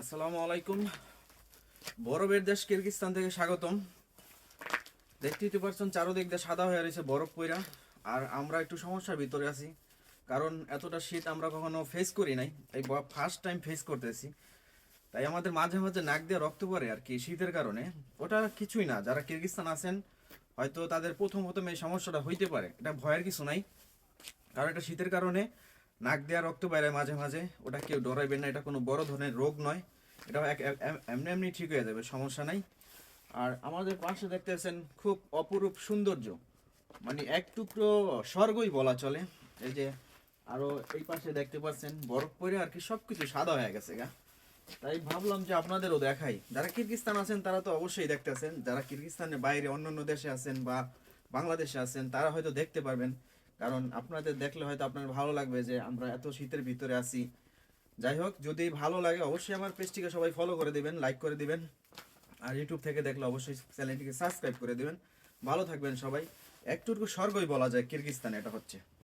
আসসালামু আলাইকুম। বরফের দেশ কিরগিস্তান থেকে স্বাগতম। দেখতেই তো পারছেন চারোদিক দিয়ে সাদা হয়ে রয়েছে বরফ পইরা। আর আমরা একটু সমস্যার ভিতরে আছি, কারণ এতটা শীত আমরা কখনো ফেস করি নাই। এই ফার্স্ট টাইম ফেস করতেছি। তাই আমাদের মাঝে মাঝে নাক দিয়ে রক্ত পড়ে আর কি শীতের কারণে। ওটা কিছুই না, যারা কিরগিস্তান আছেন, হয়তো তাদের প্রথম প্রথম এই সমস্যাটা হইতে পারে। এটা ভয়ের কিছু নাই, কারণ এটা শীতের কারণে। নাক দেওয়া রক্ত বাইরে মাঝে মাঝে, ওটা কেউ ডরাইবেন না, এটা কোনো বড় ধরনের রোগ নয়। এটা এমনি এমনি ঠিক হয়ে যাবে, সমস্যা নাই। আর আমাদের পাশে দেখতেছেন খুব অপরূপ সৌন্দর্য। মানে এক টুকরো স্বর্গই বলা চলে। এই যে আরও এই পাশে দেখতে পাচ্ছেন, বরফ পরে আর কি সবকিছু সাদা হয়ে গেছে গা। তাই ভাবলাম যে আপনাদেরও দেখাই। যারা কিরগিস্তান আছেন, তারা তো অবশ্যই দেখতেছেন। যারা কিরগিস্তানের বাইরে অন্যান্য দেশে আছেন বা বাংলাদেশে আছেন, তারা হয়তো দেখতে পারবেন। কারণ আপনাদের দেখলে হয়তো আপনার ভালো লাগবে যে আমরা এত শীতের ভিতরে আছি। যাই হোক, যদি ভালো লাগে অবশ্যই আমার পেজটিকে সবাই ফলো করে দিবেন লাইক করে দিবেন। আর ইউটিউব থেকে দেখলে অবশ্যই চ্যানেলটিকে সাবস্ক্রাইব করে দিবেন। ভালো থাকবেন সবাই। একটুকু স্বর্গই বলা যায় কিরগিস্তানে এটা হচ্ছে।